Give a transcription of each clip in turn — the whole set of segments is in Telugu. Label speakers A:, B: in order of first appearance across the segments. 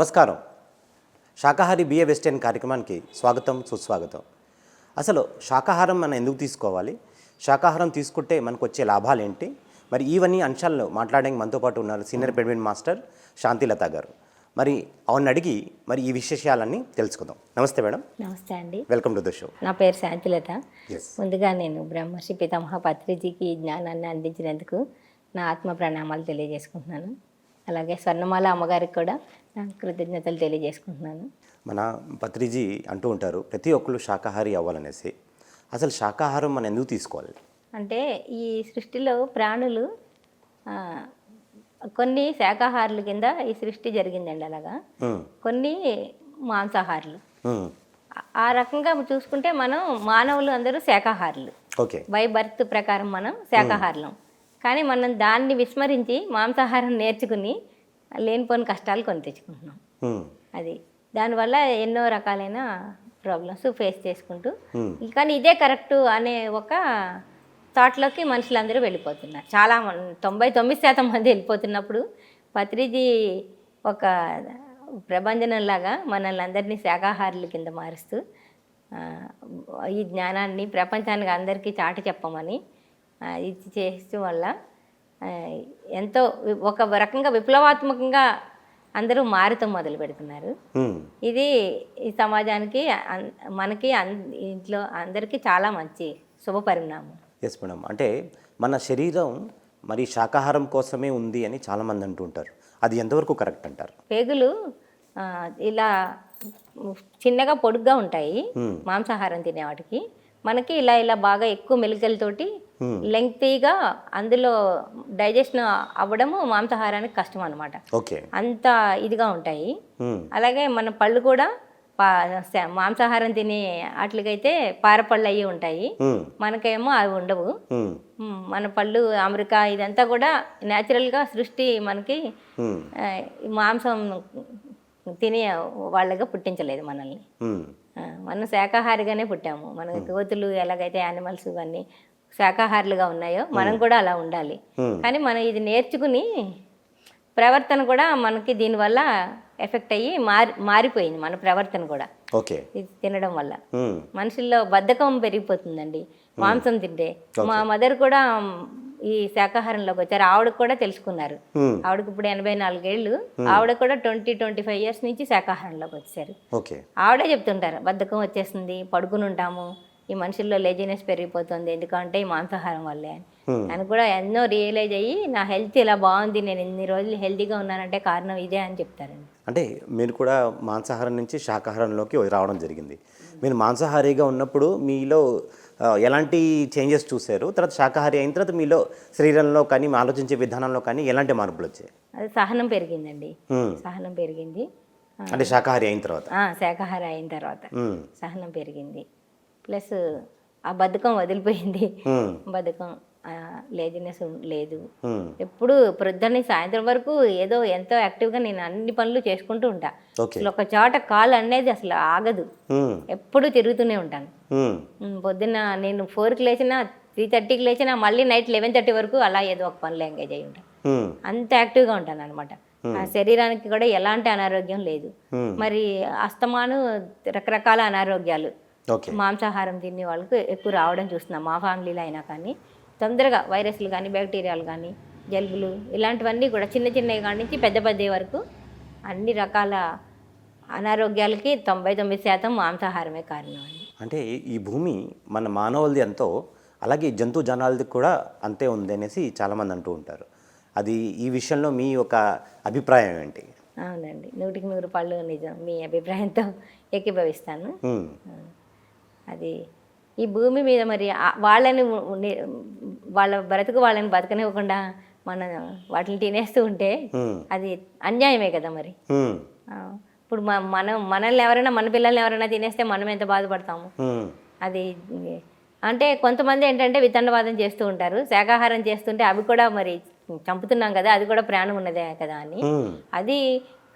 A: నమస్కారం. శాకాహారి బిఏ వెస్టర్న్ కార్యక్రమానికి స్వాగతం సుస్వాగతం. అసలు శాకాహారం మనం ఎందుకు తీసుకోవాలి? శాకాహారం తీసుకుంటే మనకు వచ్చే లాభాలు ఏంటి? మరి ఇవన్నీ అంశాలను మాట్లాడడానికి మనతో పాటు ఉన్నారు సీనియర్ పెడ్మిన్ మాస్టర్ శాంతిలత గారు. మరి అవును అడిగి మరి ఈ విశేషాలన్నీ తెలుసుకుందాం. నమస్తే మేడం.
B: నమస్తే అండి.
A: Welcome to the show.
B: నా పేరు శాంతిలత. ముందుగా నేను బ్రహ్మర్షి పితామహ పత్రిజీకి జ్ఞానాన్ని అందించినందుకు నా ఆత్మ ప్రణామాలు తెలియజేసుకుంటున్నాను. అలాగే స్వర్ణమాల అమ్మగారికి కూడా నా కృతజ్ఞతలు తెలియజేసుకుంటున్నాను.
A: మన పత్రిజీ అంటూ ఉంటారు ప్రతి ఒక్కరు శాకాహారి అవ్వాలనేసి. అసలు శాకాహారం మనం ఎందుకు తీసుకోవాలి?
B: అంటే ఈ సృష్టిలో ప్రాణులు కొన్ని శాకాహారుల కింద ఈ సృష్టి జరిగిందండి అలాగా. కొన్ని మాంసాహారులు. ఆ- రకంగా చూసుకుంటే మనం మానవులు అందరూ శాకాహారులు.
A: ఓకే.
B: బై బర్త్ ప్రకారం మనం శాకాహారులం. కానీ మనం దాన్ని విస్మరించి మాంసాహారం నేర్చుకుని లేనిపోని కష్టాలు కొని తెచ్చుకుంటున్నాం. అది. దానివల్ల ఎన్నో రకాలైన ప్రాబ్లమ్స్ ఫేస్ చేసుకుంటూ. కానీ ఇదే కరెక్ట్ అనే ఒక థాట్లోకి మనుషులందరూ వెళ్ళిపోతున్నారు. చాలా తొంభై తొమ్మిది శాతం మంది వెళ్ళిపోతున్నప్పుడు పత్రిజీ ఒక ప్రభంజనంలాగా మనల్ని అందరినీ శాకాహారుల కింద మారుస్తూ ఈ జ్ఞానాన్ని ప్రపంచానికి అందరికీ చాటి చెప్పమని ఇది చేస్తూ వల్ల ఎంతో ఒక రకంగా విప్లవాత్మకంగా అందరూ మారుతాం మొదలు పెడుతున్నారు. ఇది ఈ సమాజానికి మనకి ఇంట్లో అందరికీ చాలా మంచి శుభ పరిణామం.
A: ఎస్ మేడం అంటే మన శరీరం మరి శాకాహారం కోసమే ఉంది అని చాలామంది అంటుంటారు. అది ఎంతవరకు కరెక్ట్ అంటారు?
B: పేగులు ఇలా చిన్నగా పొడుగ్గా ఉంటాయి. మాంసాహారం తినే వాటికి మనకి ఇలా ఇలా బాగా ఎక్కువ మెలికలతోటి. లెంగ్తీగా అందులో డైజెషన్ అవ్వడము మాంసాహారానికి కష్టం అనమాట అంత ఇదిగా ఉంటాయి. అలాగే మన పళ్ళు కూడా మాంసాహారం తినే వాటికైతే పారపళ్ళు అయ్యి ఉంటాయి. మనకేమో అవి ఉండవు. మన పళ్ళు అమెరికా ఇదంతా కూడా న్యాచురల్గా సృష్టి మనకి మాంసం తినే వాళ్ళగా పుట్టించలేదు మనల్ని. మనం శాకాహారిగానే పుట్టాము. మన కోతులు ఎలాగైతే యానిమల్స్ ఇవన్నీ శాకాహారులుగా ఉన్నాయో మనం కూడా అలా ఉండాలి. కానీ మనం ఇది నేర్చుకుని ప్రవర్తన కూడా మనకి దీనివల్ల ఎఫెక్ట్ అయ్యి మారి మారిపోయింది మన ప్రవర్తన కూడా.
A: ఓకే.
B: ఇది తినడం వల్ల. మనుషుల్లో బద్ధకం పెరిగిపోతుందండి. మాంసం తింటే. మా మదర్ కూడా ఈ శాకాహారంలోకి వచ్చారు. ఆవిడకు కూడా తెలుసుకున్నారు. ఆవిడకి ఇప్పుడు ఎనభై నాలుగేళ్ళు. ఆవిడ కూడా ట్వంటీ ట్వంటీ ఫైవ్ ఇయర్స్ నుంచి శాకాహారంలోకి వచ్చారు ఆవిడే చెప్తుంటారు బద్ధకం వచ్చేస్తుంది పడుకుని ఉంటాము ఈ మనుషుల్లో లేజినెస్ పెరిగిపోతుంది. ఎందుకంటే ఈ మాంసాహారం వల్లే అని. నేను కూడా ఎన్నో రియలైజ్ అయ్యి నా హెల్త్ ఇలా బాగుంది నేను ఇన్ని రోజులు హెల్తీగా ఉన్నానంటే కారణం ఇదే అని చెప్తారండి.
A: అంటే మీరు కూడా మాంసాహారం నుంచి శాకాహారంలోకి రావడం జరిగింది. మీరు మాంసాహారిగా ఉన్నప్పుడు మీలో ఎలాంటి చేంజెస్ చూశారు? తర్వాత శాకాహారి అయిన తర్వాత మీలో శరీరంలో కానీ ఆలోచించే విధానంలో కానీ ఎలాంటి మార్పులు వచ్చాయి?
B: అది సహనం పెరిగిందండి. సహనం పెరిగింది.
A: అంటే శాకాహారి అయిన తర్వాత?
B: శాకాహారం అయిన తర్వాత. సహనం పెరిగింది. ప్లస్ ఆ బద్ధకం వదిలిపోయింది. బద్ధకం లేజినెస్ లేదు. ఎప్పుడు ప్రొద్దున్న సాయంత్రం వరకు ఏదో ఎంతో యాక్టివ్గా నేను అన్ని పనులు చేసుకుంటూ ఉంటా. అసలు ఒక చోట కాలు అనేది అసలు ఆగదు. ఎప్పుడు తిరుగుతూనే ఉంటాను. పొద్దున్న నేను ఫోర్కి లేచినా త్రీ థర్టీకి లేచినా మళ్ళీ నైట్ లెవెన్ థర్టీ వరకు అలా ఏదో ఒక పనులు ఎంగేజ్ అయి ఉంటాను అంత యాక్టివ్గా ఉంటాను అనమాట ఆ శరీరానికి కూడా ఎలాంటి అనారోగ్యం లేదు. మరి అస్తమాను రకరకాల అనారోగ్యాలు. మాంసాహారం తినే వాళ్ళకు ఎక్కువ రావడం చూస్తున్నాం. మా ఫ్యామిలీలో అయినా కానీ తొందరగా వైరస్లు కానీ బ్యాక్టీరియాలు కానీ జలుబులు ఇలాంటివన్నీ కూడా చిన్న చిన్నవి కాడి నుంచి పెద్ద పెద్ద వరకు అన్ని రకాల అనారోగ్యాలకి తొంభై తొమ్మిది శాతం మాంసాహారమే కారణం అండి.
A: అంటే ఈ భూమి మన మానవులది ఎంతో అలాగే జంతు జనాలది కూడా అంతే ఉంది అనేసి చాలామంది అంటూ ఉంటారు. అది ఈ విషయంలో మీ యొక్క అభిప్రాయం ఏంటి?
B: అవునండి. నూటికి నూరు పళ్ళు నిజం. మీ అభిప్రాయంతో ఏకీభవిస్తాను. అది. ఈ భూమి మీద మరి వాళ్ళని వాళ్ళ బ్రతుకు వాళ్ళని బతకనివ్వకుండా మన వాటిని తినేస్తూ ఉంటే అది అన్యాయమే కదా మరి. ఇప్పుడు మనం మనల్ని ఎవరైనా మన పిల్లల్ని ఎవరైనా తినేస్తే మనం ఎంత బాధపడతాము? అది అంటే కొంతమంది ఏంటంటే వితండవాదం చేస్తూ ఉంటారు. శాకాహారం చేస్తుంటే అవి కూడా మరి చంపుతున్నాం కదా అది కూడా ప్రాణం ఉన్నదే కదా అని. అది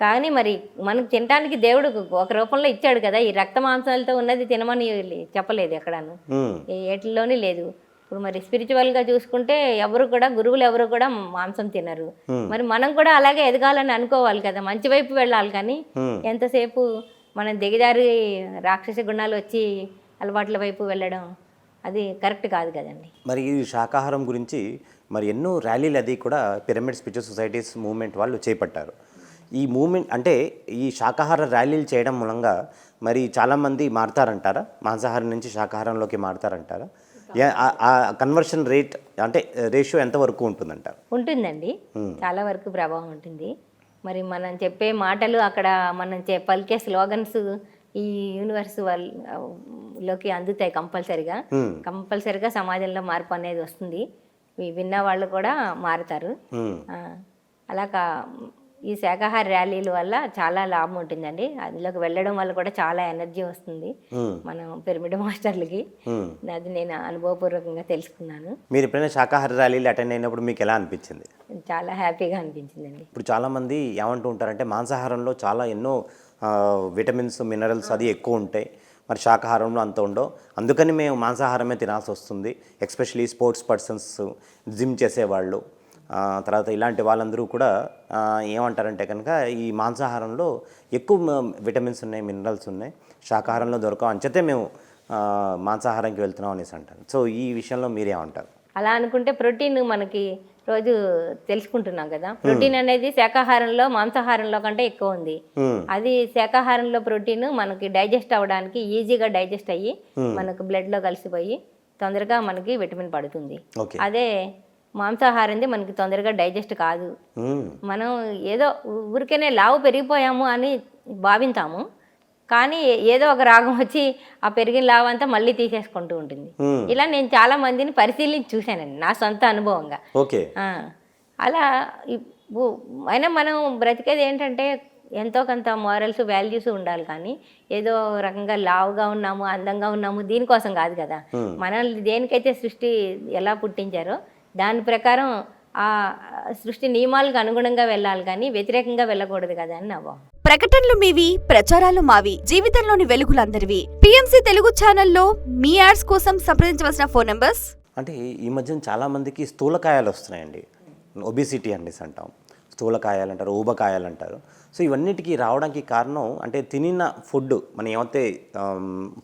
B: కానీ మరి మనకు తినడానికి దేవుడు ఒక రూపంలో ఇచ్చాడు కదా ఈ రక్త మాంసాలతో ఉన్నది తినమని చెప్పలేదు ఎక్కడాను. ఏటిలోని లేదు. ఇప్పుడు మరి స్పిరిచువల్గా చూసుకుంటే ఎవరు కూడా గురువులు ఎవరు కూడా మాంసం తినరు. మరి మనం కూడా అలాగే ఎదగాలని అనుకోవాలి కదా మంచి వైపు వెళ్ళాలి కానీ. ఎంతసేపు మనం దిగజారి రాక్షస గుణాలు వచ్చి అలవాట్ల వైపు వెళ్ళడం అది కరెక్ట్ కాదు కదండి.
A: మరి ఈ శాకాహారం గురించి మరి ఎన్నో ర్యాలీలు అది కూడా పిరమిడ్ స్పిరిచువల్ సొసైటీస్ మూవ్మెంట్ వాళ్ళు చేపట్టారు. ఈ మూమెంట్ అంటే ఈ శాకాహార ర్యాలీలు చేయడం మూలంగా మరి చాలామంది మారుతారంటారా? మాంసాహారం నుంచి శాకాహారంలోకి మారుతారంటారా? కన్వర్షన్ రేట్ అంటే రేషియో ఎంతవరకు ఉంటుందంటారు
B: ఉంటుందండి. చాలా వరకు ప్రభావం ఉంటుంది. మరి మనం చెప్పే మాటలు అక్కడ మనం పలికే స్లోగన్స్ ఈ యూనివర్స్ వాళ్ళ లోకి అందుతాయి కంపల్సరిగా. కంపల్సరిగా సమాజంలో మార్పు అనేది వస్తుంది. విన్న వాళ్ళు కూడా మారుతారు.
A: Hmm.
B: ఈ శాకాహార ర్యాలీల వల్ల చాలా లాభం ఉంటుందండి. అందులోకి వెళ్ళడం వల్ల కూడా చాలా ఎనర్జీ వస్తుంది. మనం పిరమిడ్ మాస్టర్లకి. అది నేను అనుభవపూర్వకంగా తెలుసుకున్నాను.
A: మీరు ఎప్పుడైనా శాకాహార ర్యాలీలు అటెండ్ అయినప్పుడు మీకు ఎలా అనిపించింది?
B: చాలా హ్యాపీగా అనిపించిందండి.
A: ఇప్పుడు చాలామంది ఏమంటూ ఉంటారంటే మాంసాహారంలో చాలా ఎన్నో విటమిన్స్ మినరల్స్ అది ఎక్కువ ఉంటాయి. మరి శాకాహారంలో అంత ఉండవు. అందుకని మేము మాంసాహారమే తినాల్సి వస్తుంది. ఎస్పెషలీ స్పోర్ట్స్ పర్సన్స్ జిమ్ చేసేవాళ్ళు. తర్వాత ఇలాంటి వాళ్ళందరూ కూడా ఏమంటారంటే కనుక ఈ మాంసాహారంలో ఎక్కువ విటమిన్స్ ఉన్నాయి మినరల్స్ ఉన్నాయి. శాకాహారంలో దొరకవు. అంచతే మేము మాంసాహారంకి వెళ్తున్నాం అనేసి అంటారు. సో ఈ విషయంలో మీరేమంటారు?
B: అలా అనుకుంటే ప్రోటీన్ మనకి రోజు తెలుసుకుంటున్నాం కదా. ప్రోటీన్ అనేది శాకాహారంలో మాంసాహారంలో కంటే ఎక్కువ ఉంది. అది శాకాహారంలో ప్రోటీన్ మనకి డైజెస్ట్ అవ్వడానికి ఈజీగా డైజెస్ట్ అయ్యి మనకు blood లో కలిసిపోయి తొందరగా మనకి విటమిన్ పడుతుంది. అదే మాంసాహారంది మనకి తొందరగా డైజెస్ట్ కాదు. మనం ఏదో ఊరికేనే లావు పెరిగిపోయాము అని భావింతాము. కానీ ఏదో ఒక రాగం వచ్చి ఆ పెరిగిన లావు అంతా మళ్ళీ తీసేసుకుంటూ ఉంటుంది. ఇలా నేను చాలా మందిని పరిశీలించి చూశానండి నా సొంత అనుభవంగా. అలా అయినా మనం బ్రతికేది ఏంటంటే ఎంతో కొంత మారల్స్ వాల్యూస్ ఉండాలి కానీ ఏదో రకంగా లావుగా ఉన్నాము అందంగా ఉన్నాము దీనికోసం కాదు కదా. మనల్ని దేనికైతే సృష్టి ఎలా పుట్టించారో దాని ప్రకారం ఆ సృష్టి నియమాలకు అనుగుణంగా వెళ్ళాలి కానీ వ్యతిరేకంగా వెళ్ళకూడదు కదా అని నా
C: ప్రకటనలు మీవి ప్రచారాలు మావి జీవితంలోని వెలుగులందరివి. పిఎంసి తెలుగు ఛానల్లో మీ యాడ్స్ కోసం సంప్రదించవలసిన ఫోన్ నంబర్స్?
A: అంటే ఈ మధ్యన చాలామందికి స్థూలకాయాలు వస్తున్నాయండి. ఒబిసిటీ అనేసి అంటాం. స్థూలకాయాలు అంటారు ఊబకాయాలు అంటారు. సో ఇవన్నిటికీ రావడానికి కారణం అంటే తినిన ఫుడ్ మనం ఏమైతే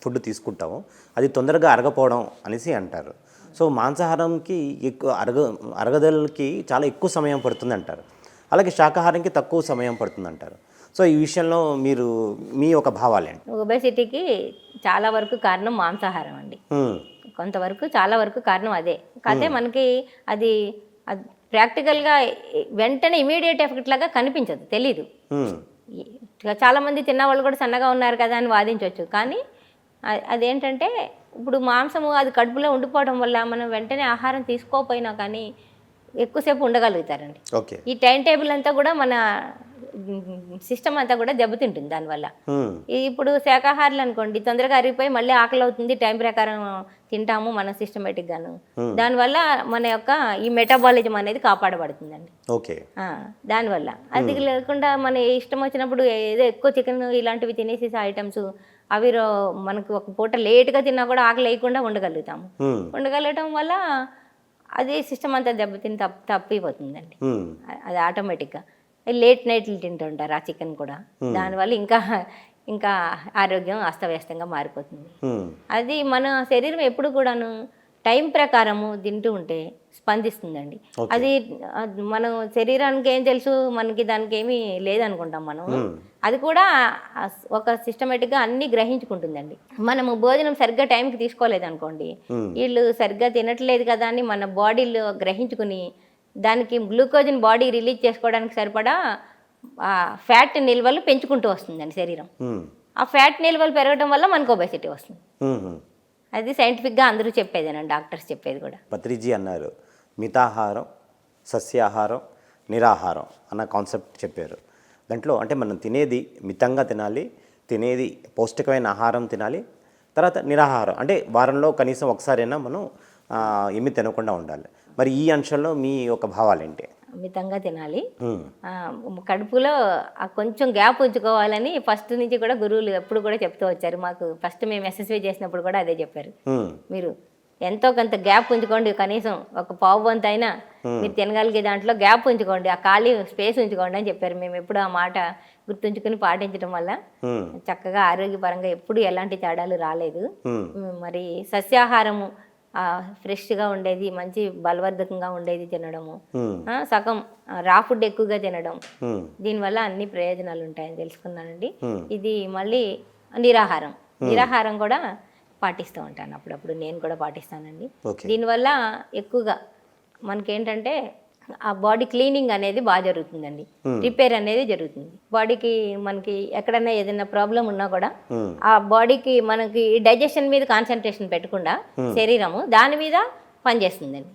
A: ఫుడ్ తీసుకుంటామో అది తొందరగా అరగపోవడం అనేసి అంటారు. సో మాంసాహారంకి ఎక్కువ అరగ అరగదలకి చాలా ఎక్కువ సమయం పడుతుంది అంటారు. అలాగే శాకాహారంకి తక్కువ సమయం పడుతుంది అంటారు. సో ఈ విషయంలో మీరు మీ ఒక భావాలేంటి
B: ఒబేసిటీకి చాలా వరకు కారణం మాంసాహారం అండి. కొంతవరకు చాలా వరకు కారణం అదే. కాకపోతే మనకి అది ప్రాక్టికల్గా వెంటనే ఇమీడియట్ ఎఫెక్ట్ లాగా కనిపించదు తెలీదు
A: హ్మ్.
B: ఈ- చాలా మంది తిన్న వాళ్ళు కూడా సన్నగా ఉన్నారు కదా అని వాదించవచ్చు కానీ అదేంటంటే ఇప్పుడు మాంసము అది కడుపులో ఉండిపోవడం వల్ల మనం వెంటనే ఆహారం తీసుకోకపోయినా కానీ ఎక్కువసేపు ఉండగలుగుతారండి.
A: ఓకే.
B: ఈ టైం టేబుల్ అంతా కూడా మన సిస్టమ్ అంతా కూడా దెబ్బతింటుంది దానివల్ల. ఇప్పుడు శాకాహారులు అనుకోండి తొందరగా అరిగిపోయి మళ్ళీ ఆకలి అవుతుంది టైం ప్రకారం తింటాము మనం సిస్టమేటిక్ గాను దానివల్ల మన యొక్క ఈ మెటాబాలిజం అనేది కాపాడబడుతుందండి.
A: ఓకే.
B: దానివల్ల. అది లేకుండా మన ఇష్టం వచ్చినప్పుడు ఏదో ఎక్కువ చికెన్ ఇలాంటివి తినేసి ఐటమ్స్ అవి మనకు ఒక పూట లేట్గా తిన్నా కూడా ఆకలి వేయకుండా ఉండగలుగుతాము. ఉండగలగటం వల్ల అది సిస్టమ్ అంతా దెబ్బతిని తప్ప తప్పిపోతుందండి. అది ఆటోమేటిక్గా. లేట్ నైట్లు తింటుంటారు ఆ చికెన్ కూడా. దానివల్ల ఇంకా ఇంకా ఆరోగ్యం అస్తవ్యస్తంగా మారిపోతుంది. అది మన శరీరం ఎప్పుడు కూడాను టైం ప్రకారము తింటూ ఉంటే స్పందిస్తుందండి. అది మనం శరీరానికి ఏం తెలుసు? మనకి దానికి ఏమీ లేదనుకుంటాం మనం. అది కూడా ఒక సిస్టమేటిక్గా అన్ని గ్రహించుకుంటుందండి. మనము భోజనం సరిగ్గా టైంకి తీసుకోలేదనుకోండి వీళ్ళు సరిగ్గా తినట్లేదు కదా అని మన బాడీలో గ్రహించుకుని దానికి గ్లూకోజ్ని బాడీ రిలీజ్ చేసుకోవడానికి సరిపడా ఆ ఫ్యాట్ నిల్వలు పెంచుకుంటూ వస్తుందండి శరీరం. ఆ ఫ్యాట్ నిల్వలు పెరగడం వల్ల మనకు ఒబెసిటీ వస్తుంది. అది సైంటిఫిక్గా అందరూ చెప్పేదేనండి డాక్టర్స్ చెప్పేది కూడా.
A: పత్రిజీ అన్నారు. మితాహారం సస్యాహారం నిరాహారం అన్న కాన్సెప్ట్ చెప్పారు. దాంట్లో అంటే మనం తినేది మితంగా తినాలి తినేది పౌష్టికమైన ఆహారం తినాలి తర్వాత నిరాహారం. అంటే వారంలో కనీసం ఒకసారైనా మనం ఏమి తినకుండా ఉండాలి. మరి ఈ అంశంలో మీ యొక్క భావాలేంటి?
B: మితంగా తినాలి. కడుపులో ఆ కొంచెం గ్యాప్ ఉంచుకోవాలని ఫస్ట్ నుంచి కూడా గురువులు ఎప్పుడు కూడా చెప్తూ వచ్చారు. మాకు ఫస్ట్ మేము ఎస్ఎస్వి చేసినప్పుడు కూడా అదే చెప్పారు. మీరు ఎంతో కొంత గ్యాప్ ఉంచుకోండి. కనీసం ఒక పావు వంతు అయినా మీరు తినగలిగే దాంట్లో గ్యాప్ ఉంచుకోండి. ఆ ఖాళీ స్పేస్ ఉంచుకోండి అని చెప్పారు. మేము ఎప్పుడు ఆ మాట గుర్తుంచుకుని పాటించడం వల్ల చక్కగా ఆరోగ్యపరంగా ఎప్పుడు ఎలాంటి తేడాలు రాలేదు. మరి సస్యాహారము ఫ్రెష్గా ఉండేది మంచి బలవర్ధకంగా ఉండేది తినడము. సగం రా ఫుడ్ ఎక్కువగా తినడం. దీనివల్ల అన్ని ప్రయోజనాలు ఉంటాయని తెలుసుకున్నానండి. ఇది మళ్ళీ నిరాహారం. నిరాహారం కూడా పాటిస్తూ ఉంటాను అప్పుడప్పుడు. నేను కూడా పాటిస్తానండి. దీనివల్ల ఎక్కువగా మనకేంటంటే ఆ బాడీ క్లీనింగ్ అనేది బాగా జరుగుతుందండి. రిపేర్ అనేది జరుగుతుంది. బాడీకి మనకి ఎక్కడైనా ఏదైనా ప్రాబ్లం ఉన్నా కూడా ఆ బాడీకి మనకి డైజెషన్ మీద కాన్సన్ట్రేషన్ పెట్టకుండా శరీరము దాని మీద పనిచేస్తుందండి.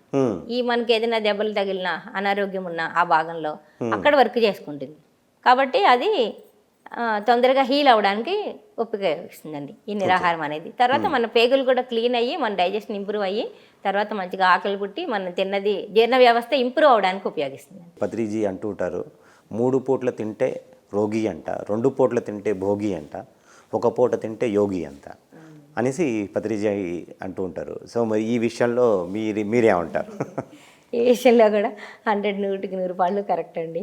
B: ఈ మనకి ఏదైనా దెబ్బలు తగిలినా అనారోగ్యం ఉన్న ఆ భాగంలో అక్కడ వర్క్ చేసుకుంటుంది. కాబట్టి అది తొందరగా హీల్ అవ్వడానికి ఉపయోగిస్తుందండి ఈ నిరాహారం అనేది. తర్వాత మన పేగులు కూడా క్లీన్ అయ్యి మన డైజెషన్ ఇంప్రూవ్ అయ్యి తర్వాత మంచిగా ఆకలి పుట్టి మనం తిన్నది జీర్ణ వ్యవస్థ ఇంప్రూవ్ అవడానికి ఉపయోగిస్తుంది.
A: పత్రిజీ అంటూ ఉంటారు మూడు పూట్ల తింటే రోగి అంట రెండు పూట్ల తింటే భోగి అంట ఒక పూట తింటే యోగి అంట అనేసి పత్రిజీ అంటూ ఉంటారు. సో మరి ఈ విషయంలో మీరు మీరేమంటారు?
B: ఈ విషయంలో కూడా హండ్రెడ్ నూటికి నూరు పాళ్ళు కరెక్ట్ అండి.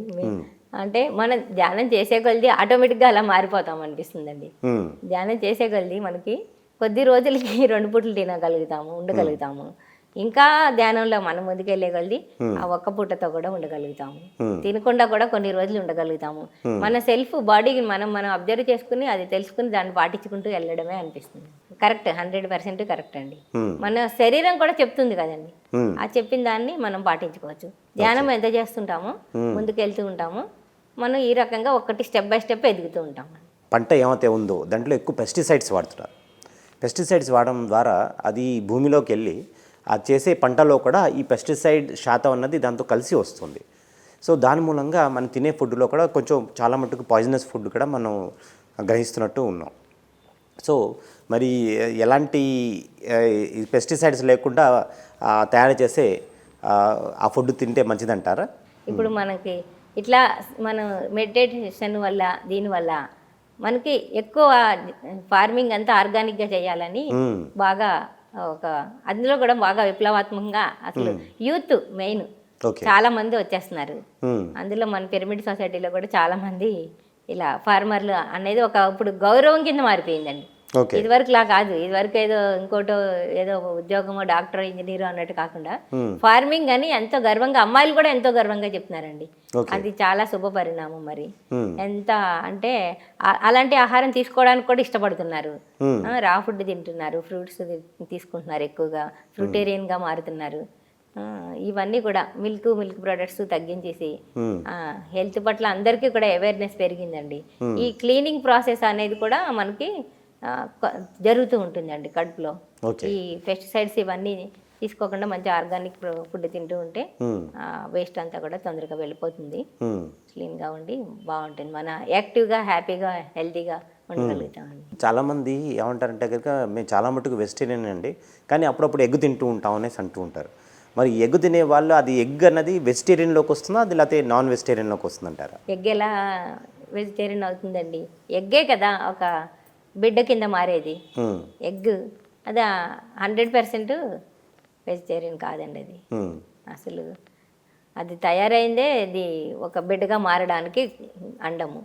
B: అంటే మనం ధ్యానం చేసే కొలది ఆటోమేటిక్గా అలా మారిపోతాం అనిపిస్తుందండి. ధ్యానం చేసే కొలది మనకి కొద్ది రోజులకి రెండు పూటలు తినగలుగుతాము ఉండగలుగుతాము. ఇంకా ధ్యానంలో మనం ముందుకెళ్ళే కొలది ఆ ఒక్క పూటతో కూడా ఉండగలుగుతాము. తినకుండా కూడా కొన్ని రోజులు ఉండగలుగుతాము. మన సెల్ఫ్ బాడీకి మనం మనం అబ్జర్వ్ చేసుకుని అది తెలుసుకుని దాన్ని పాటించుకుంటూ వెళ్ళడమే అనిపిస్తుంది. కరెక్ట్ హండ్రెడ్ పర్సెంట్ కరెక్ట్ అండి. మన శరీరం కూడా చెప్తుంది కదండి. ఆ చెప్పిన దాన్ని మనం పాటించుకోవచ్చు. ధ్యానం ఎంత చేస్తుంటామో ముందుకు వెళ్తూ ఉంటామో. మనం ఈ రకంగా ఒక్కటి స్టెప్ బై స్టెప్ ఎదుగుతూ ఉంటాం.
A: పంట ఏమైతే ఉందో దాంట్లో ఎక్కువ పెస్టిసైడ్స్ వాడుతున్నారు. పెస్టిసైడ్స్ వాడడం ద్వారా అది భూమిలోకి వెళ్ళి అది చేసే పంటలో కూడా ఈ పెస్టిసైడ్ శాతం అన్నది దాంతో కలిసి వస్తుంది. సో దాని మూలంగా మనం తినే ఫుడ్లో కూడా కొంచెం చాలా మటుకు పాయిజనస్ ఫుడ్ కూడా మనం గ్రహిస్తున్నట్టు ఉన్నాం. సో మరి ఎలాంటి పెస్టిసైడ్స్ లేకుండా తయారు చేసే ఆ, ఫుడ్ తింటే మంచిదంటారా?
B: ఇప్పుడు మనకి ఇట్లా మనం మెడిటేషన్ వల్ల దీనివల్ల మనకి ఎక్కువ ఫార్మింగ్ అంతా ఆర్గానిక్గా చేయాలని. బాగా ఒక అందులో కూడా బాగా విప్లవాత్మకంగా అసలు యూత్ మెయిన్ చాలా మంది వచ్చేస్తున్నారు. అందులో మన పిరమిడ్ సొసైటీలో కూడా చాలా మంది ఇలా ఫార్మర్లు అనేది ఒక ఇప్పుడు గౌరవం కింద మారిపోయిందండి. ఇదివరకు లా కాదు. ఇదివరకు ఏదో ఇంకోటో ఏదో ఉద్యోగమో డాక్టర్ ఇంజనీర్ అన్నట్టు కాకుండా ఫార్మింగ్ అని ఎంతో గర్వంగా అమ్మాయిలు కూడా ఎంతో గర్వంగా చెప్తున్నారండి. అది చాలా శుభ పరిణామం మరి. ఎంత అంటే అలాంటి ఆహారం తీసుకోవడానికి కూడా ఇష్టపడుతున్నారు. రా ఫుడ్ తింటున్నారు ఫ్రూట్స్ తీసుకుంటున్నారు ఎక్కువగా ఫ్రూటేరియన్గా మారుతున్నారు. ఆ, ఇవన్నీ కూడా మిల్క్ మిల్క్ ప్రొడక్ట్స్ తగ్గించేసి. హెల్త్ పట్ల అందరికీ కూడా అవేర్నెస్ పెరిగిందండి. ఈ క్లీనింగ్ ప్రాసెస్ అనేది కూడా మనకి జరుగుతూ ఉంటుందండి కడుపులో. ఈ పెస్టిసైడ్స్ ఇవన్నీ తీసుకోకుండా మంచి ఆర్గానిక్ ఫుడ్ తింటూ ఉంటే. వేస్ట్ అంతా కూడా తొందరగా వెళ్ళిపోతుంది. క్లీన్గా ఉండి బాగుంటుంది. మన యాక్టివ్గా హ్యాపీగా హెల్తీగా ఉండగలుగుతామండి.
A: చాలామంది ఏమంటారంటే కనుక మేము చాలా మటుకు వెజిటేరియన్ అండి కానీ అప్పుడప్పుడు ఎగ్ తింటూ ఉంటాం అనేసి అంటూ ఉంటారు. మరి ఎగ్ తినే వాళ్ళు అది ఎగ్ అన్నది వెజిటేరియన్లోకి వస్తుందా అది లేకపోతే నాన్ వెజిటేరియన్లోకి వస్తుందంటారా?
B: ఎగ్ ఎలా వెజిటేరియన్ అవుతుందండి? ఎగ్గే కదా ఒక బిడ్డ కింద మారేది. ఎగ్. అది హండ్రెడ్ పర్సెంట్ వెజిటేరియన్ కాదండి అది. అసలు అది తయారైందే అది ఒక బిడ్డగా మారడానికి అండము.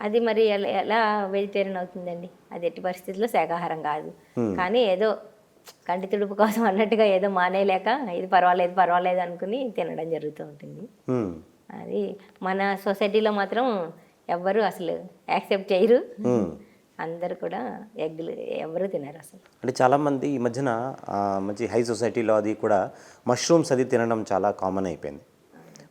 B: అది మరి ఎలా వెజిటేరియన్ అవుతుందండి? అది ఎట్టి పరిస్థితుల్లో శాకాహారం కాదు. కానీ ఏదో కంటి తుడుపు కోసం అన్నట్టుగా ఏదో మానేయలేక ఇది పర్వాలేదు పర్వాలేదు అనుకుని తినడం జరుగుతూ ఉంటుంది. అది మన సొసైటీలో మాత్రం ఎవ్వరు అసలు యాక్సెప్ట్ చేయరు. అందరు కూడా ఎగ్లు ఎవరు తినరు అసలు.
A: అంటే చాలామంది ఈ మధ్యన మంచి హై సొసైటీలో అది కూడా మష్రూమ్స్ అది తినడం చాలా కామన్ అయిపోయింది.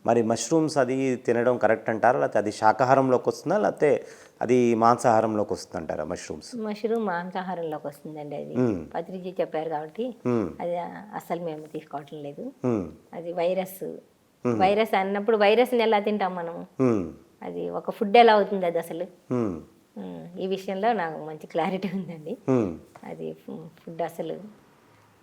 A: మరి మష్రూమ్స్ అది తినడం కరెక్ట్ అంటారా? లేకపోతే అది శాకాహారంలోకి వస్తుందా? లేకపోతే అది మాంసాహారంలోకి వస్తుంది అంటారా మష్రూమ్స్?
B: మష్రూమ్ మాంసాహారంలోకి వస్తుందండి అది. పత్రిజీ చెప్పారు కాబట్టి. అది అస్సలు మేము తీసుకోవటం లేదు. అది వైరస్. వైరస్ అన్నప్పుడు వైరస్ని ఎలా తింటాం మనం. అది ఒక ఫుడ్ ఎలా అవుతుంది అది అసలు? ఈ విషయంలో నాకు మంచి క్లారిటీ ఉందండి. అది ఫుడ్ అసలు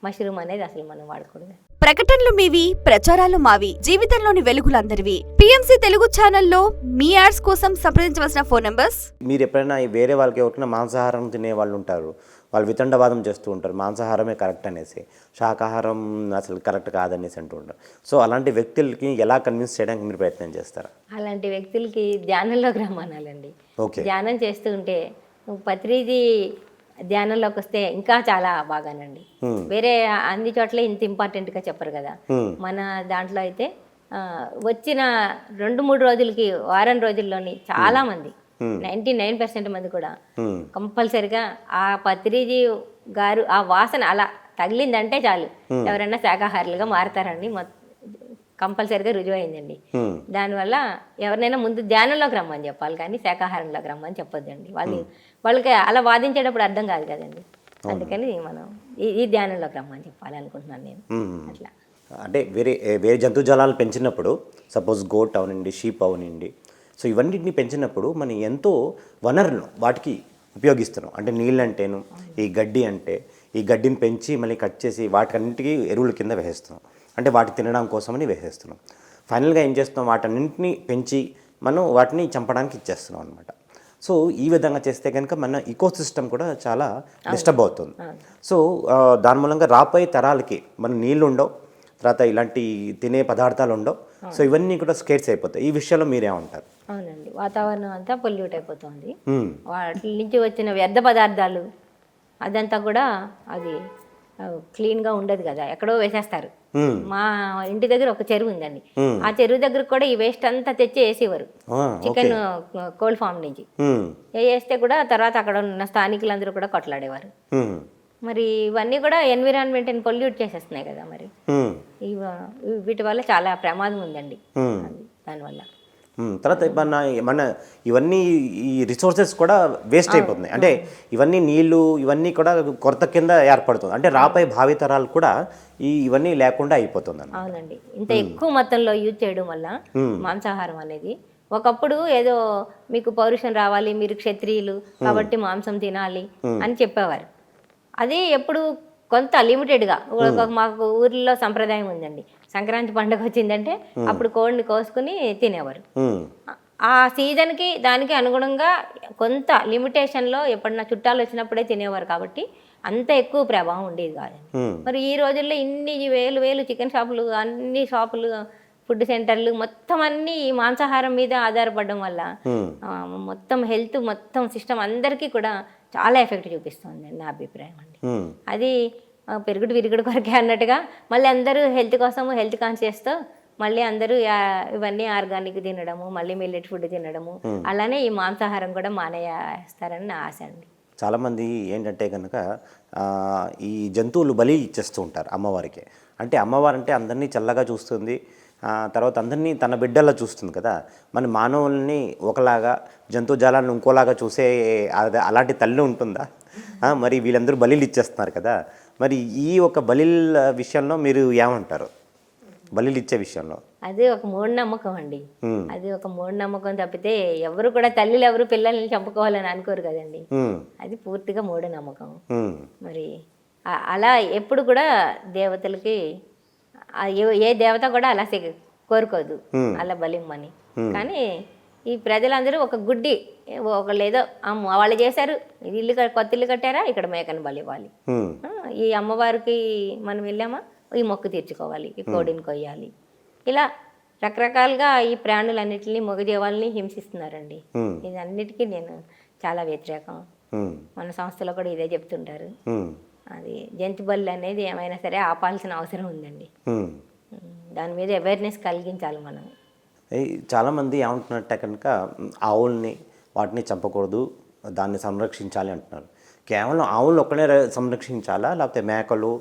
B: మష్రూమ్ అనేది అసలు మనం వాడకూడదు.
C: ప్రకటనలు మీవి ప్రచారాలు మావి జీవితంలోని వెలుగులందరివి. పిఎంసి తెలుగు ఛానల్లో మీ యాడ్స్ కోసం సంప్రదించవలసిన ఫోన్ నంబర్స్?
A: మీరు ఎప్పుడైనా ఈ వేరే వాళ్ళకి ఎవరికైనా మాంసాహారం తినే వాళ్ళు ఉంటారు వాళ్ళు వితండవాదం చేస్తూ ఉంటారు. మాంసాహారమే కరెక్ట్ అనేసి. శాకాహారం అసలు కరెక్ట్ కాదనేసి అంటూ ఉంటారు. సో అలాంటి వ్యక్తులకి ఎలా కన్విన్స్ చేయడానికి మీరు ప్రయత్నం చేస్తారా?
B: అలాంటి వ్యక్తులకి ధ్యానంలోకి రమ్మనాలండి.
A: ఓకే.
B: ధ్యానం చేస్తూ ఉంటే పత్రిజీ ధ్యానంలోకి వస్తే ఇంకా చాలా బాగానండి. వేరే అన్ని చోట్ల ఇంత ఇంపార్టెంట్గా చెప్పరు కదా. మన దాంట్లో అయితే వచ్చిన రెండు మూడు రోజులకి వారం రోజుల్లోని చాలా మంది నైంటీ నైన్ పర్సెంట్ మంది కూడా. కంపల్సరిగా ఆ పత్రిజీ గారు ఆ వాసన అలా తగిలిందంటే చాలు. ఎవరైనా శాకాహారులుగా మారతారండి కంపల్సరిగా రుజువు అయిందండి
A: Hmm.
B: దానివల్ల ఎవరినైనా ముందు ధ్యానంలోకి రమ్మని చెప్పాలి కానీ శాకాహారంలోకి రమ్మని చెప్పొద్దండి. వాళ్ళు వాళ్ళకి అలా వాదించేటప్పుడు అర్థం కాదు కదండి. అందుకని మనం ఈ ధ్యానంలోకి రమ్మని చెప్పాలి అనుకుంటున్నాను నేను. అట్లా.
A: అంటే వేరే వేరే జంతుజాలాలు పెంచినప్పుడు సపోజ్ గోట్ అవనండి షీప్ అవనండి సో ఇవన్నిటిని పెంచినప్పుడు మనం ఎంతో వనరులను వాటికి ఉపయోగిస్తున్నాం. అంటే నీళ్ళు అంటేను ఈ గడ్డి అంటే ఈ గడ్డిని పెంచి మళ్ళీ కట్ చేసి వాటికన్నిటికీ ఎరువుల కింద వేసేస్తున్నాం. అంటే వాటి తినడం కోసమని వేసేస్తున్నాం. ఫైనల్గా ఏం చేస్తున్నాం? వాటన్నింటినీ పెంచి మనం వాటిని చంపడానికి ఇచ్చేస్తున్నాం అనమాట సో ఈ విధంగా చేస్తే కనుక మన ఈకో సిస్టమ్ కూడా చాలా డిస్టర్బ్ అవుతుంది. సో దాని మూలంగా రాబోయే తరాలకి మన నీళ్ళు ఉండవు తర్వాత ఇలాంటి తినే పదార్థాలు ఉండవు సో ఇవన్నీ కూడా స్కేట్స్ అయిపోతాయి. ఈ విషయంలో మీరేమంటారు
B: అవునండి. వాతావరణం అంతా పొల్యూట్ అయిపోతుంది. వాటి నుంచి వచ్చిన వ్యర్థ పదార్థాలు అదంతా కూడా అది క్లీన్గా ఉండదు కదా. ఎక్కడో వేసేస్తారు. మా ఇంటి దగ్గర ఒక చెరువు ఉందండి. ఆ చెరువు దగ్గర కూడా ఈ వేస్ట్ అంతా తెచ్చి వేసేవారు. చికెన్ కోల్డ్ ఫామ్ నుంచి. వేస్తే కూడా తర్వాత అక్కడ ఉన్న స్థానికులందరూ కూడా కొట్లాడేవారు. మరి ఇవన్నీ కూడా ఎన్విరాన్మెంట్ని పొల్యూట్ చేసేస్తున్నాయి కదా మరి. వీటి వల్ల చాలా ప్రమాదం ఉందండి. దానివల్ల.
A: తర్వాత మన మన ఇవన్నీ ఈ రిసోర్సెస్ కూడా వేస్ట్ అయిపోతున్నాయి. అంటే ఇవన్నీ నీళ్ళు ఇవన్నీ కూడా కొరత కింద ఏర్పడుతుంది. అంటే రాబోయే భావితరాలు కూడా ఈ ఇవన్నీ లేకుండా అయిపోతుంది.
B: అవునండి. ఇంత ఎక్కువ మొత్తంలో యూజ్ చేయడం వల్ల మాంసాహారం అనేది ఒకప్పుడు ఏదో మీకు పౌరుషం రావాలి మీరు క్షత్రియులు కాబట్టి మాంసం తినాలి అని చెప్పేవారు. అది ఎప్పుడు కొంత లిమిటెడ్గా. మాకు ఊర్లో సంప్రదాయం ఉందండి. సంక్రాంతి పండుగ వచ్చిందంటే అప్పుడు కోడిని కోసుకుని తినేవారు. ఆ సీజన్కి దానికి అనుగుణంగా కొంత లిమిటేషన్లో ఎప్పుడన్నా చుట్టాలు వచ్చినప్పుడే తినేవారు కాబట్టి అంత ఎక్కువ ప్రభావం ఉండేది కాదండి. మరి ఈ రోజుల్లో ఇన్ని వేలు వేలు చికెన్ షాపులు అన్ని షాపులు ఫుడ్ సెంటర్లు మొత్తం అన్ని మాంసాహారం మీద ఆధారపడడం వల్ల మొత్తం హెల్త్ మొత్తం సిస్టమ్ అందరికీ కూడా చాలా ఎఫెక్ట్ చూపిస్తుంది నా అభిప్రాయం అండి. అది పెరుగుడు విరుగుడు కొరకే అన్నట్టుగా మళ్ళీ అందరూ హెల్త్ కోసం హెల్త్ కాన్షియస్తో మళ్ళీ అందరూ ఇవన్నీ ఆర్గానిక్ తినడము మళ్ళీ మిల్లెట్ ఫుడ్ తినడము అలానే ఈ మాంసాహారం కూడా మానేస్తారని నా ఆశ అండి.
A: చాలామంది ఏంటంటే కనుక ఈ జంతువులు బలి ఇచ్చేస్తూ ఉంటారు అమ్మవారికి. అంటే అమ్మవారు అంటే అందరినీ చల్లగా చూస్తుంది తర్వాత అందరినీ తన బిడ్డల్లా చూస్తుంది కదా. మన మానవుల్ని ఒకలాగా జంతుజాలాన్ని ఇంకోలాగా చూసే అలాంటి తల్లి ఉంటుందా? మరి వీళ్ళందరూ బలిలు ఇచ్చేస్తున్నారు కదా. మరి ఈ ఒక బలిల విషయంలో మీరు ఏమంటారు? బలిలు ఇచ్చే విషయంలో?
B: అది ఒక మూఢనమ్మకం అండి. అది ఒక మూఢనమ్మకం తప్పితే ఎవరు కూడా తల్లిలు ఎవరు పిల్లల్ని చంపుకోవాలని అనుకోరు కదండి. అది పూర్తిగా మూఢనమ్మకం. మరి అలా ఎప్పుడు కూడా దేవతలకి ఏ- ఏ దేవత కూడా అలా కోరుకోదు. అలా బలిమ్మని. కానీ ఈ ప్రజలందరూ ఒక గుడ్డి ఒకళ్ళు ఏదో అమ్మ వాళ్ళు చేశారు ఇది ఇల్లు కొత్త ఇల్లు కట్టారా? ఇక్కడ మేకను బలి ఇవ్వాలి. ఆ, ఈ అమ్మవారికి మనం వెళ్ళామా? ఈ మొక్కు తీర్చుకోవాలి ఈ కోడిని కొయ్యాలి. ఇలా రకరకాలుగా ఈ ప్రాణులన్నిటిని మగజీవాల్ని హింసిస్తున్నారండి. ఇది అన్నిటికీ నేను చాలా వ్యతిరేకం. మన సంస్థలో కూడా ఇదే చెప్తుంటారు. అది జంతు బలి అనేది ఏమైనా సరే ఆపాల్సిన అవసరం ఉందండి. దాని మీద అవేర్నెస్ కలిగించాలి మనం.
A: చాలామంది ఏమంటున్నట్టే కనుక ఆవుల్ని వాటిని చంపకూడదు దాన్ని సంరక్షించాలి అంటున్నారు. కేవలం ఆవులను ఒక్కనే సంరక్షించాలా? లేకపోతే మేకలు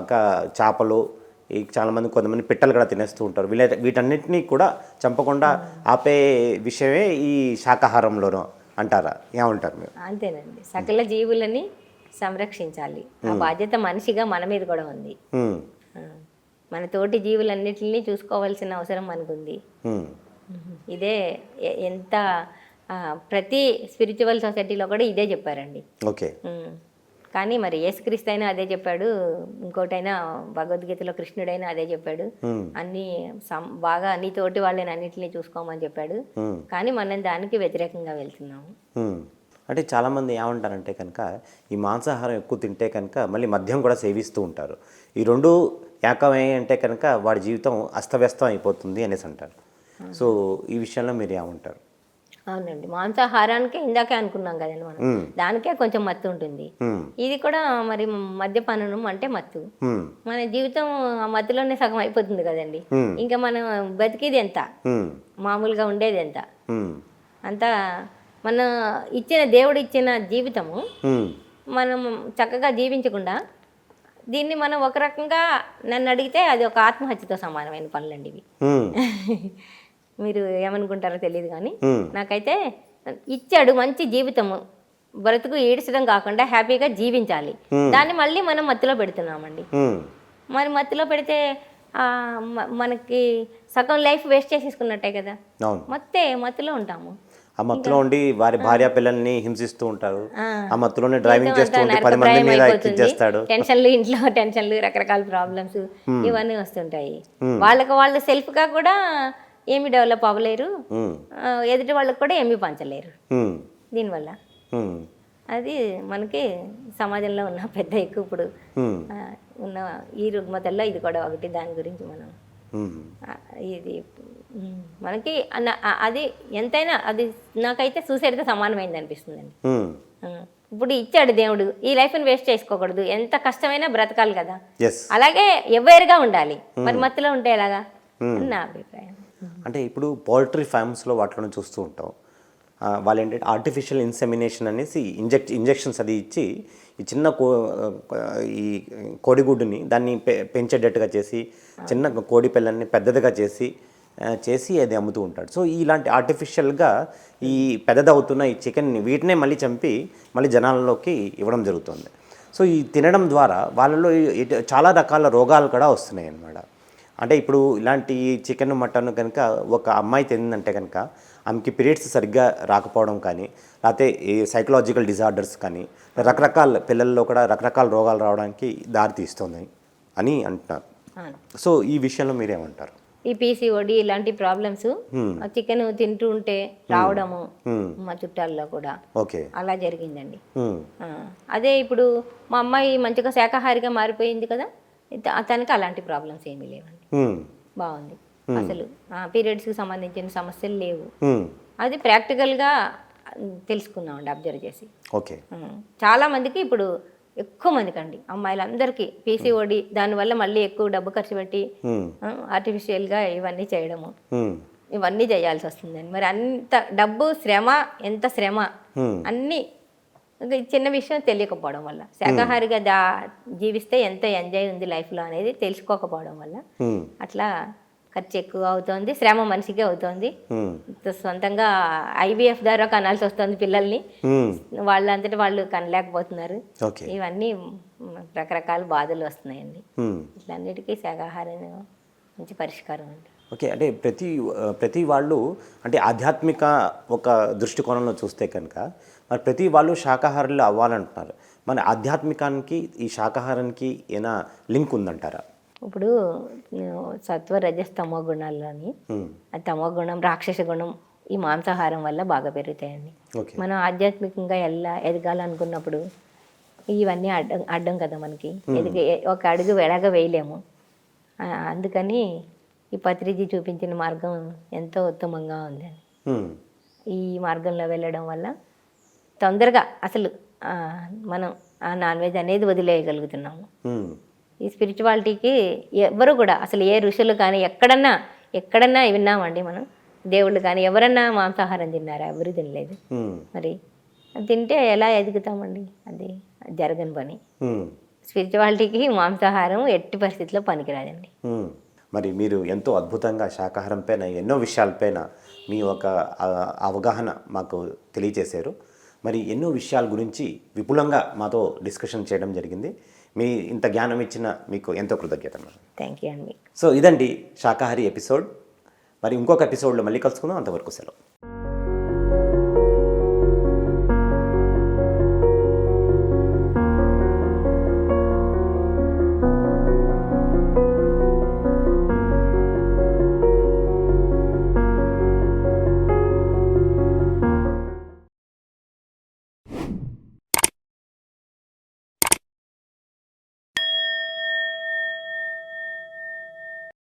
A: ఇంకా చేపలు ఈ చాలామంది కొంతమంది పిట్టలు కూడా తినేస్తూ ఉంటారు. వీళ్ళ వీటన్నిటినీ కూడా చంపకుండా ఆపే విషయమే ఈ శాకాహారంలోనూ అంటారా? ఏమంటారు మీరు?
B: అంతేనండి. సకల జీవులని సంరక్షించాలి. ఆ బాధ్యత మనిషిగా మన మీద కూడా ఉంది. మన తోటి జీవులన్నిటిని చూసుకోవాల్సిన అవసరం మనకుంది. ఇదే ఎంత ప్రతి స్పిరిచువల్ సొసైటీలో కూడా ఇదే చెప్పారండి.
A: ఓకే.
B: కానీ మరి యేసుక్రీస్తు అయినా అదే చెప్పాడు. ఇంకోటైనా భగవద్గీతలో కృష్ణుడైనా అదే చెప్పాడు. అన్ని బాగా నీ తోటి వాళ్ళని అన్నిటిని చూసుకోమని చెప్పాడు. కానీ మనం దానికి వ్యతిరేకంగా వెళ్తున్నాము.
A: అంటే చాలామంది ఏమంటారంటే కనుక ఈ మాంసాహారం ఎక్కువ తింటే కనుక మళ్ళీ మద్యం కూడా సేవిస్తూ ఉంటారు ఈ రెండు ఏకమై అంటే కనుక వాడి జీవితం అస్తవ్యస్తం అయిపోతుంది అనేసి అంటారు సో ఈ విషయంలో మీరు ఏమంటారు
B: అవునండి మాంసాహారానికే ఇందాకే అనుకున్నాం కదండి మనం. దానికే కొంచెం మత్తు ఉంటుంది. ఇది కూడా మరి మద్యపానం అంటే మత్తు. మన జీవితం ఆ మత్తులోనే సగం అయిపోతుంది కదండి. ఇంకా మనం బతికేది ఎంత
A: మ్మ్.
B: మామూలుగా ఉండేది ఎంత. అంతా మన ఇచ్చిన దేవుడు ఇచ్చిన జీవితము. మనం చక్కగా జీవించకుండా దీన్ని మనం ఒక రకంగా నన్ను అడిగితే అది ఒక ఆత్మహత్యతో సమానమైన పనులండి ఇవి. మీరు ఏమనుకుంటారో తెలియదు కానీ. నాకైతే ఇచ్చాడు మంచి జీవితము బ్రతుకు ఈడ్చడం కాకుండా హ్యాపీగా జీవించాలి దాన్ని మళ్ళీ మనం మత్తులో పెడుతున్నామండి. మరి మత్తులో పెడితే మనకి సగం లైఫ్ వేస్ట్ చేసేసుకున్నట్టే కదా మత్తే మత్తులో ఉంటాము
A: ఆ మత్తులో ఉండి వారి భార్య పిల్లల్ని హింసిస్తూ ఉంటారు.
B: ఆ.
A: మత్తులోనే డ్రైవింగ్ చేస్తూ ఉండి పది మంది మీద. ఎక్కించేస్తాడు
B: టెన్షన్లు ఇంట్లో టెన్షన్లు రకరకాల ప్రాబ్లమ్స్ ఇవన్నీ వస్తుంటాయి. వాళ్ళకి వాళ్ళు సెల్ఫ్గా కూడా ఏమి డెవలప్ అవ్వలేరు. ఎదుటి వాళ్ళకి కూడా ఏమీ పంచలేరు. దీనివల్ల. అది మనకి సమాజంలో ఉన్న పెద్ద ఎక్కువ ఇప్పుడు. ఉన్న ఈ రుగ్మతల్లో ఇది కూడా ఒకటి. దాని గురించి మనం ఇది మనకి అన్న- అది ఎంతైనా అది నాకైతే సూసైడ్తో సమానమైంది అనిపిస్తుందండి. ఇప్పుడు ఇచ్చాడు దేవుడు ఈ లైఫ్ని వేస్ట్ చేసుకోకూడదు ఎంత కష్టమైనా బ్రతకాలి కదా. అలాగే ఎవ్వేరుగా ఉండాలి మరి మత్తులో ఉంటే ఎలాగా? నా అభిప్రాయం.
A: అంటే ఇప్పుడు పౌల్ట్రీ ఫార్మ్స్లో వాటిలో చూస్తూ ఉంటాం. వాళ్ళు ఏంటంటే ఆర్టిఫిషియల్ ఇన్సెమినేషన్ అనేసి ఇంజెక్ట్ ఇంజెక్షన్స్ అది ఇచ్చి ఈ చిన్న కో ఈ కోడిగుడ్డుని దాన్ని పెంచేటట్టుగా చేసి చిన్న కోడి పిల్లల్ని పెద్దదిగా చేసి చేసి అది అమ్ముతూ ఉంటాడు. సో ఇలాంటి ఆర్టిఫిషియల్గా ఈ పెద్దదవుతున్న ఈ చికెన్ని వీటినే మళ్ళీ చంపి మళ్ళీ జనాల్లోకి ఇవ్వడం జరుగుతుంది. సో ఈ తినడం ద్వారా వాళ్ళలో చాలా రకాల రోగాలు కూడా వస్తున్నాయి అన్నమాట అంటే ఇప్పుడు ఇలాంటి చికెన్ మటన్ కనుక ఒక అమ్మాయి తిందంటే కనుక ఆమెకి పీరియడ్స్ సరిగ్గా రాకపోవడం కానీ లేకపోతే ఈ సైకలాజికల్ డిజార్డర్స్ కానీ రకరకాల పిల్లల్లో కూడా రకరకాల రోగాలు రావడానికి దారి తీస్తుంది అని అంటున్నారు. సో ఈ విషయంలో మీరేమంటారు?
B: ఈ పీసీఓడి ఇలాంటి ప్రాబ్లమ్స్ చికెన్ తింటూ ఉంటే రావడము మా చుట్టాల్లో కూడా. అలా జరిగిందండి. అదే ఇప్పుడు మా అమ్మాయి మంచిగా శాకాహారిగా మారిపోయింది కదా తనకి అలాంటి ప్రాబ్లమ్స్ ఏమీ లేవండి. బాగుంది. అసలు పీరియడ్స్కి సంబంధించిన సమస్యలు లేవు. అది ప్రాక్టికల్గా తెలుసుకున్నామండి అబ్జర్వ్ చేసి. చాలా మందికి ఇప్పుడు ఎక్కువ మందికి అండి అమ్మాయిలందరికీ పీసీఓడి దానివల్ల మళ్ళీ ఎక్కువ డబ్బు ఖర్చు పెట్టి. ఆర్టిఫిషియల్గా ఇవన్నీ చేయడము. ఇవన్నీ చేయాల్సి వస్తుందండి మరి అంత డబ్బు శ్రమ ఎంత శ్రమ. అన్నీ చిన్న విషయం తెలియకపోవడం వల్ల శాకాహారిగా దా జీవిస్తే ఎంత ఎంజాయ్ ఉంది లైఫ్లో అనేది తెలుసుకోకపోవడం వల్ల. అట్లా ఖర్చు ఎక్కువ అవుతోంది శ్రమ మనిషికి అవుతోంది. సొంతంగా ఐవీఎఫ్ ద్వారా కనాల్సి వస్తుంది పిల్లల్ని. వాళ్ళంతటి వాళ్ళు కనలేకపోతున్నారు.
A: ఓకే.
B: ఇవన్నీ రకరకాల బాధలు వస్తున్నాయండి. ఇట్లన్నిటికీ శాకాహారం మంచి పరిష్కారం అండి.
A: ఓకే. అంటే ప్రతి ప్రతి వాళ్ళు అంటే ఆధ్యాత్మిక ఒక దృష్టికోణంలో చూస్తే కనుక మరి ప్రతి వాళ్ళు శాకాహారులు అవ్వాలంటున్నారు. మన ఆధ్యాత్మికానికి ఈ శాకాహారానికి ఏమైనా లింక్ ఉందంటారా?
B: ఇప్పుడు సత్వ రజస్ తమో గుణాల్లోని. ఆ తమో గుణం రాక్షస గుణం ఈ మాంసాహారం వల్ల బాగా పెరుగుతాయండి. మనం ఆధ్యాత్మికంగా ఎలా ఎదగాలనుకున్నప్పుడు ఇవన్నీ అడ్డం అడ్డం కదా మనకి. ఎదిగే ఒక అడుగు ఎలాగ వేయలేము. అందుకని ఈ పత్రిజీ చూపించిన మార్గం ఎంతో ఉత్తమంగా ఉందండి. ఈ మార్గంలో వెళ్ళడం వల్ల తొందరగా అసలు మనం ఆ నాన్ వెజ్ అనేది వదిలేయగలుగుతున్నాము. ఈ స్పిరిచువాలిటీకి ఎవరు కూడా అసలు ఏ ఋషులు కానీ ఎక్కడన్నా ఎక్కడన్నా విన్నామండి మనం. దేవుళ్ళు కానీ ఎవరన్నా మాంసాహారం తిన్నారా? ఎవరు తినలేదు. మరి అది తింటే ఎలా ఎదుగుతామండి? అది జరగని పని. స్పిరిచువాలిటీకి మాంసాహారం ఎట్టి పరిస్థితిలో పనికిరాదండి.
A: మరి మీరు ఎంతో అద్భుతంగా శాకాహారం పైన ఎన్నో విషయాలపైన మీ ఒక అవగాహన మాకు తెలియచేశారు. మరి ఎన్నో విషయాల గురించి విపులంగా మాతో డిస్కషన్ చేయడం జరిగింది. మీ ఇంత జ్ఞానం ఇచ్చిన మీకు ఎంతో కృతజ్ఞత
B: థ్యాంక్ యూ అండి
A: సో ఇదండి శాకాహారి ఎపిసోడ్. మరి ఇంకొక ఎపిసోడ్లో మళ్ళీ కలుసుకుందాం. అంతవరకు సెలవు.